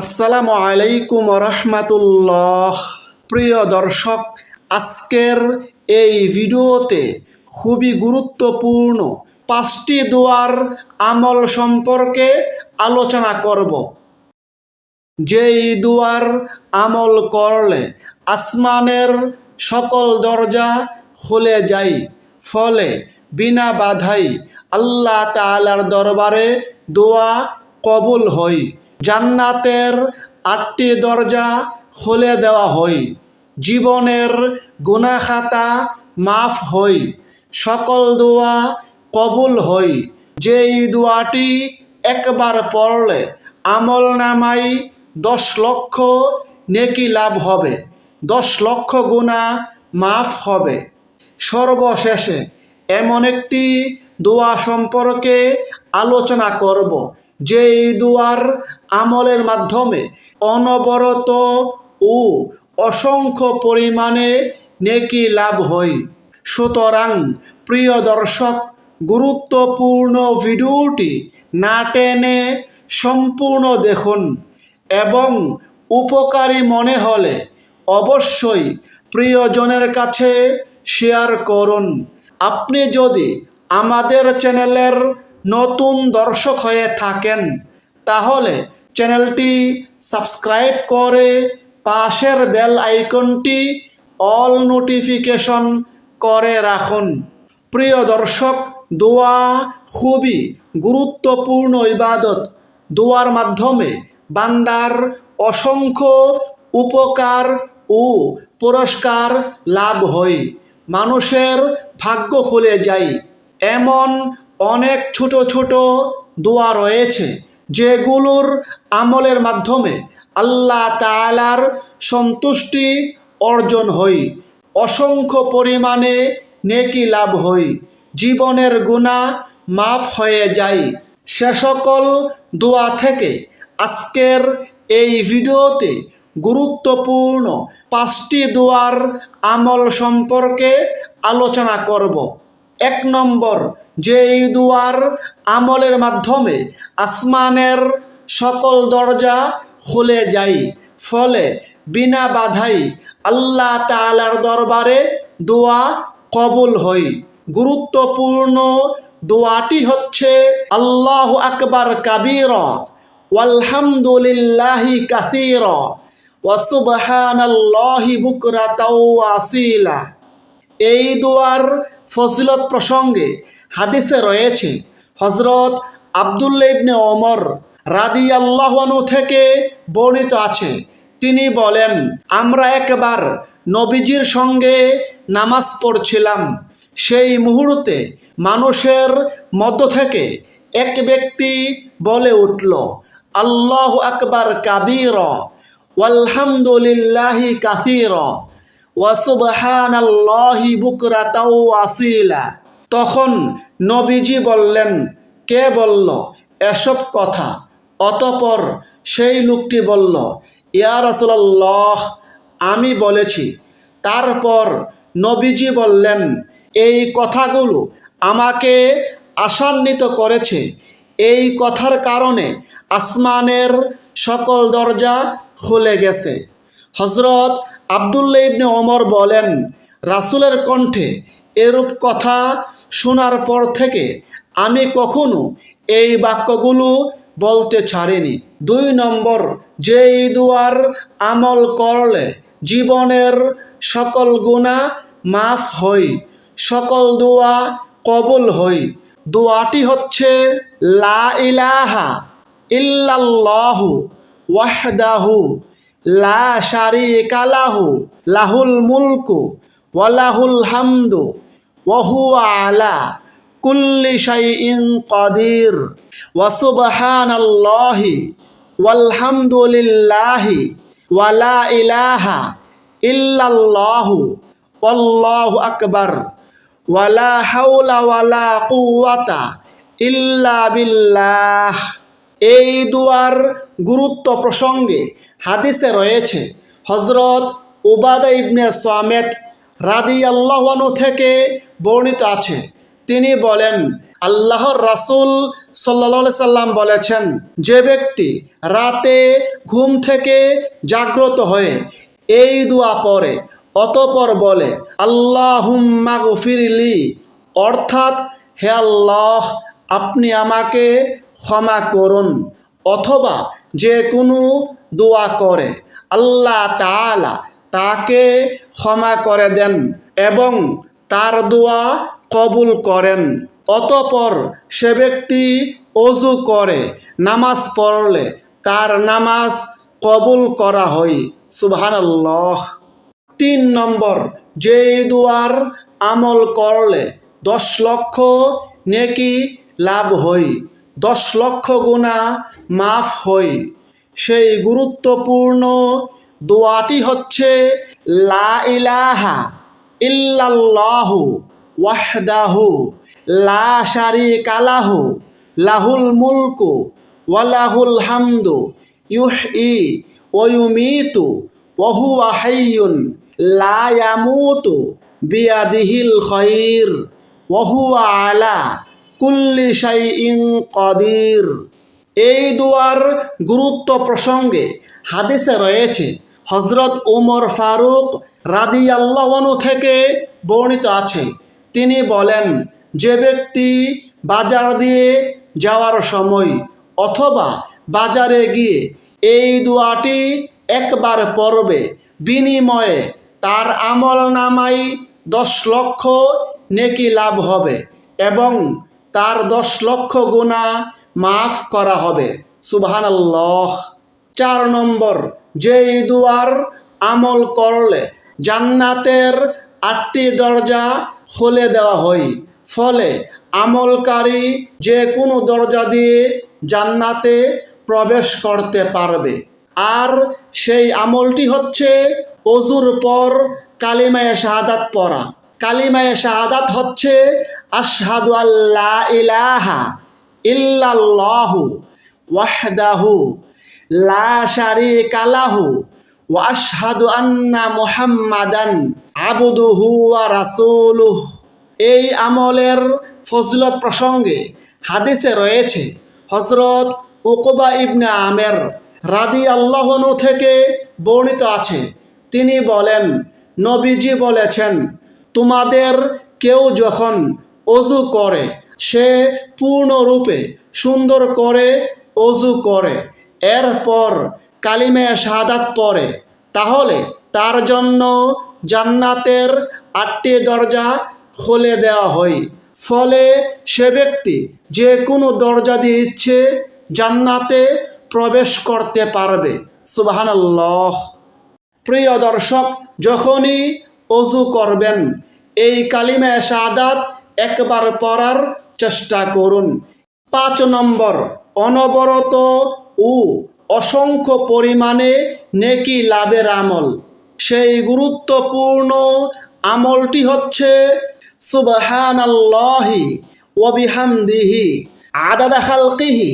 আসসালামু আলাইকুম রহমাতুল্লাহ প্রিয় দর্শক, আজকের এই ভিডিওতে খুবই গুরুত্বপূর্ণ পাঁচটি দোয়ার আমল সম্পর্কে আলোচনা করব। যেই দুয়ার আমল করলে আসমানের সকল দরজা খুলে যায়, ফলে বিনা বাধাই আল্লাহ তালার দরবারে দোয়া কবুল হয়। জান্নাতের আটটি দরজা খুলে দেওয়া হয়। জীবনের গুনাখাতা মাফ হয়। সকল দোয়া কবুল হয়। যেই দোয়াটি একবার পড়লে আমল নামাই দশ লক্ষ নেকি লাভ হবে। দশ লক্ষ গুণা মাফ হবে। সর্বশেষে এমন একটি দোয়া সম্পর্কে আলোচনা করব। যেই দোয়ার আমলের মাধ্যমে অনবরত ও অসংখ্য পরিমাণে নেকি লাভ হয়। সুতরাং প্রিয় দর্শক, গুরুত্বপূর্ণ ভিডিওটি না টেনে সম্পূর্ণ দেখুন এবং উপকারী মনে হলে অবশ্যই প্রিয়জনের কাছে শেয়ার করুন। আপনি যদি আমাদের চ্যানেলের নতুন দর্শক হয়ে থাকেন, তাহলে চ্যানেলটি সাবস্ক্রাইব করে পাশের বেল আইকনটি অল নোটিফিকেশন করে রাখুন। প্রিয় দর্শক, দোয়া খুবই গুরুত্বপূর্ণ ইবাদত। দোয়ার মাধ্যমে বান্দার অসংখ্য উপকার ও পুরস্কার লাভ হয়। মানুষের ভাগ্য খুলে যায়। এমন অনেক ছোট ছোট দোয়া রয়েছে, যেগুলোর আমলের মাধ্যমে আল্লাহ তাআলার সন্তুষ্টি অর্জন হই, অসংখ্য পরিমাণে নেকি লাভ হই, জীবনের গুণা মাফ হয়ে যায় সে সকল দোয়া থেকে আজকের এই ভিডিওতে গুরুত্বপূর্ণ পাঁচটি দোয়ার আমল সম্পর্কে আলোচনা করব। এক নম্বর যেই দুয়ার আমলের মাধ্যমে আসমানের সকল দরজা খুলে যায়। ফলে বিনা বাধাই আল্লাহ তালার দরবারে দোয়া কবুল হই গুরুত্বপূর্ণ দোয়াটি হচ্ছে, আল্লাহ আকবার কাবীর, ওয়ালহামদুলিল্লাহি কাসীর ওয়াসুবহানাল্লাহি বুকরাতাও আসিলা এই দোয়ার ফজিলত প্রসঙ্গে হাদিসে রয়েছে হজরত আবদুল্লা ইবনে ওমর রাদি আল্লাহনু থেকে বর্ণিত আছে। তিনি বলেন, আমরা একবার নবীজির সঙ্গে নামাজ পড়ছিলাম। সেই মুহূর্তে মানুষের মধ্য থেকে এক ব্যক্তি বলে উঠল, আল্লাহ আকবার কাবীর, ওয়ালহামদুলিল্লাহি কাসীর। আসিলা। তখন নবীজি বললেন, কে বলল এসব কথা? অতপর সেই লোকটি বলল, ইয়া রাসূলুল্লাহ, আমি বলেছি। তারপর নবীজি বললেন, এই কথাগুলো আমাকে আশান্বিত করেছে। এই কথার কারণে আসমানের সকল দরজা খুলে গেছে। হজরত আবদুল্লা ইবনে ওমর বলেন, রাসূলের কণ্ঠে এরূপ কথা শোনার পর থেকে আমি কখনো এই বাক্যগুলো বলতে ছাড়িনি। দুই নম্বর, যেই দুয়ার আমল করলে জীবনের সকল গুণা মাফ হই সকল দোয়া কবুল হই দোয়াটি হচ্ছে, লা ইলাহা ইল্লাল্লাহু ওয়াহদাহু লা শারিকা লাহু, লাহুল মুলকু ওয়ালাহুল হামদু ওয়াহুয়া আলা কুল্লি শাইইন কাদির। ওয়া সুবহানাল্লাহি ওয়ালহামদুলিল্লাহি ওয়ালা ইলাহা ইল্লাল্লাহু ওয়াল্লাহু আকবার। ওয়ালা হাওলা ওয়ালা কুওয়াতা ইল্লা বিল্লাহ। এই দুয়ার গুরুত্ব প্রসঙ্গে হাদিসে রয়েছে হজরত উবাদা ইবনে সামেত রাদি আল্লাহনু থেকে বর্ণিত আছে। তিনি বলেন, আল্লাহর রাসূল সাল্লা সাল্লাম বলেছেন, যে ব্যক্তি রাতে ঘুম থেকে জাগ্রত হয়ে এই দোয়া পরে অতপর বলে, আল্লাহুম্মা গফিরলি অর্থাৎ, হে আল্লাহ, আপনি আমাকে ক্ষমা করুন অথবা যে কোনো দোয়া করে, আল্লাহ তাআলা তাকে ক্ষমা করে দেন এবং তার দোয়া কবুল করেন। অতপর সে ব্যক্তি অজু করে, নামাজ পড়লে তার নামাজ কবুল করা হয়। সুবহানাল্লাহ। তিন নম্বর যে দুয়ার আমল করলে দশ লক্ষ নেকি লাভ হই দশ লক্ষ গুণা মাফ হই। সেই গুরুত্বপূর্ণ দোয়াটি হচ্ছে, লা ইলাহা ইল্লাল্লাহু ওয়াহদাহু লা শারিকা লাহু, লাহুল মুলকু ওয়ালাহুল হামদু ইউহই ওয়ুমিতু ওহুয়া হাইয়ুন লা ইয়ামুতু বিয়াদিহিল খাইর ওহুয়া আলা কুল্লি শাইইন কদির। এই দুয়ার গুরুত্ব প্রসঙ্গে হাদিসে রয়েছে হজরত উমর ফারুক রাদি আল্লাহনু থেকে বর্ণিত আছে। তিনি বলেন, যে ব্যক্তি বাজার দিয়ে যাওয়ার সময় অথবা বাজারে গিয়ে এই দোয়াটি একবার পড়বে, বিনিময়ে তার আমল নামাই দশ লক্ষ নেকি লাভ হবে এবং তার দশ লক্ষ গুণা মাফ করা হবে। সুবহান চার নম্বর, যেই দুয়ার আমল করলে জান্নাতের আটটি দরজা খুলে দেওয়া হয়। ফলে আমলকারী যে কোনো দরজা দিয়ে জান্নাতে প্রবেশ করতে পারবে। আর সেই আমলটি হচ্ছে অজুর পর কালিমায়ে শাহাদাত পড়া। কালিমায়ে শাহাদাত হচ্ছে, আশহাদু আল্লাহ ইলাহা ইল্লাল্লাহু ওয়াহদাহু লা শারিকা লাহু ওয়া আশহাদু আন্না মুহাম্মাদান আবদুহু ওয়া রাসূলুহু। এই আমলের ফজলত প্রসঙ্গে হাদিসে রয়েছে হজরত উকবা ইবনে আমের রাদি আল্লাহনু থেকে বর্ণিত আছে। তিনি বলেন, নবীজি বলেছেন তোমাদের কেউ যখন অজু করে, সে পূর্ণরূপে সুন্দর করে অজু করে। এরপর কালিমে শাহাদাত পড়ে। তাহলে তার জন্য জান্নাতের আটটি দরজা খুলে দেওয়া হয়। ফলে সে ব্যক্তি যে কোনো দরজা দিয়ে ইচ্ছে জান্নাতে প্রবেশ করতে পারবে। সুবাহানাল্লাহ। প্রিয় দর্শক, যখনই অজু করবেন। এই কালিমা শাহাদাত একবার পড়ার চেষ্টা করুন। পাঁচ নম্বর, অনবরত ও অসংখ্য পরিমাণে নেকি লাভের আমল। সেই গুরুত্বপূর্ণ আমলটি হচ্ছে সুবহানাল্লাহি ওয়া বিহামদিহি, আদাদা খালকিহি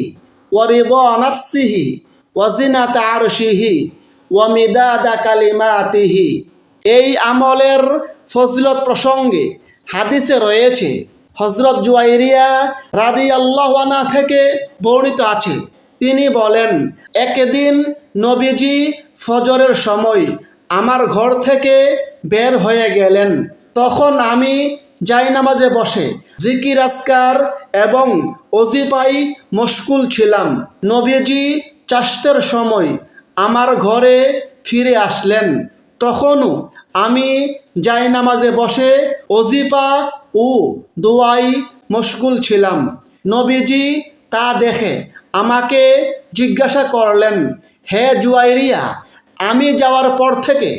ওয়া রিদা নাফসিহি ওয়া জিনাতা আরশিহি কালিমাতিহি। এই আমলের ফজিলত প্রসঙ্গে হাদিসে রয়েছে হজরত জুয়াইরিয়া রাদি আল্লাহানা থেকে বর্ণিত আছে। তিনি বলেন, একদিন নবীজি ফজরের সময় আমার ঘর থেকে বের হয়ে গেলেন। তখন আমি যাই নামাজে বসে জিকির আসকার এবং অজিপাই মশকুল ছিলাম। নবীজি চাষতের সময় আমার ঘরে ফিরে আসলেন। তখনও আমি যাই নামাজে বসে অজিফা ও দোয়াই মশগুল ছিলাম। নবীজি তা দেখে আমাকে জিজ্ঞাসা করলেন, হে জুয়াইরিয়া, আমি যাওয়ার পর থেকে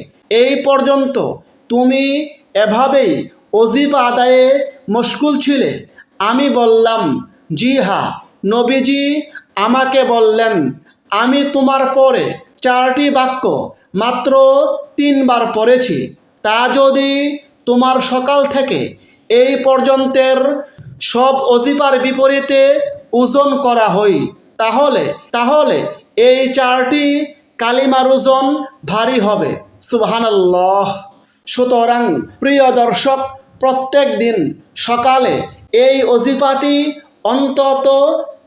এই পর্যন্ত তুমি এভাবেই অজিফা আদায়ে মশগুল ছিলে? আমি বললাম, জি হা। নবীজি আমাকে বললেন, আমি তোমার পরে চারটি বাক্য মাত্র তিনবার পড়েছি। তা যদি তোমার সকাল থেকে এই পর্যন্তের সব অজিফার বিপরীতে ওজন করা হয়, তাহলে তাহলে এই চারটি কালিমার ওজন ভারী হবে। সুবহানাল্লাহ। সুতরাং প্রিয় দর্শক, প্রত্যেক দিন সকালে এই অজিফাটি অন্তত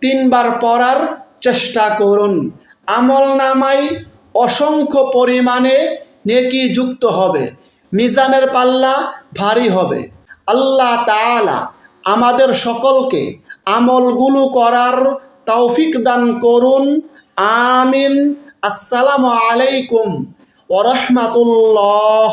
তিনবার পড়ার চেষ্টা করুন। আমল নামাই অসংখ্য পরিমাণে নেকি যুক্ত হবে, মিজানের পাল্লা ভারী হবে। আল্লাহ তালা আমাদের সকলকে আমলগুলো করার তৌফিক দান করুন, আমিন। আসসালামু আলাইকুম ওরহমাতুল্লাহ